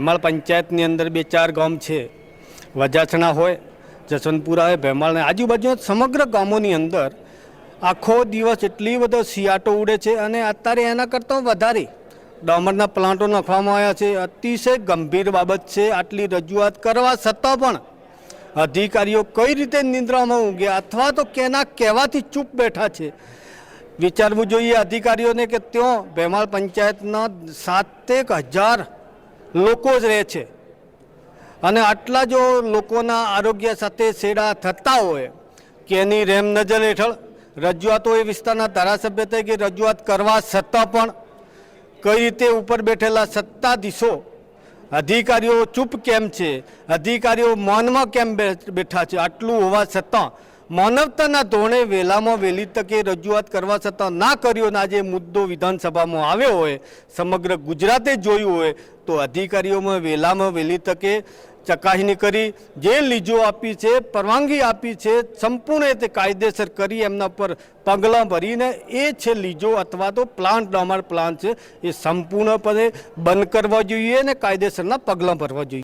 ભેમાળ પંચાયતની અંદર બે ચાર ગામ છે. વજાછણા હોય, જસવંતપુરા હોય ભેમાળ આજુબાજુ સમગ્ર ગામોની અંદર આખો દિવસ એટલી બધો સિયાટો ઉડે છે અને અત્યારે એના કરતાં વધારે ડામરના પ્લાન્ટો નાખવામાં આવ્યા છે. અતિશય ગંભીર બાબત છે. આટલી રજૂઆત કરવા છતાં પણ અધિકારીઓ કઈ રીતે નિંદ્રામાં ઊંઘ્યા અથવા તો કેના કહેવાથી ચૂપ બેઠા છે? વિચારવું જોઈએ અધિકારીઓને કે ત્યાં ભેમાળ પંચાયતના સાતેક હજાર લોકો જ રહે છે. અને આટલા જો લોકોના આરોગ્ય સાથે સેડા થતા હોય કે એની રેમ નજર હેઠળ રજૂઆતો એ વિસ્તારના ધારાસભ્ય તરીકે રજૂઆત કરવા છતાં પણ કઈ રીતે ઉપર બેઠેલા સત્તાધીશો, અધિકારીઓ ચૂપ કેમ છે, અધિકારીઓ મૌનમાં કેમ બેઠા છે, આટલું હોવા છતાં માનવતાના ધોરણે વહેલામાં વહેલી તકે રજૂઆત કરવા છતાં ના કર્યો આજે મુદ્દો વિધાનસભામાં આવ્યો હોય, સમગ્ર ગુજરાતે જોયું હોય, તો અધિકારીઓમાં વહેલામાં વહેલી તકે ચકાસણી કરી, જે લીજો આપી છે, પરવાનગી આપી છે, સંપૂર્ણ રીતે કાયદેસર કરી એમના પર પગલાં ભરીને એ છે લીજો અથવા તો પ્લાન્ટ ડામર પ્લાન્ટ છે, એ સંપૂર્ણપણે બંધ કરવા જોઈએ અને કાયદેસરના પગલાં ભરવા જોઈએ.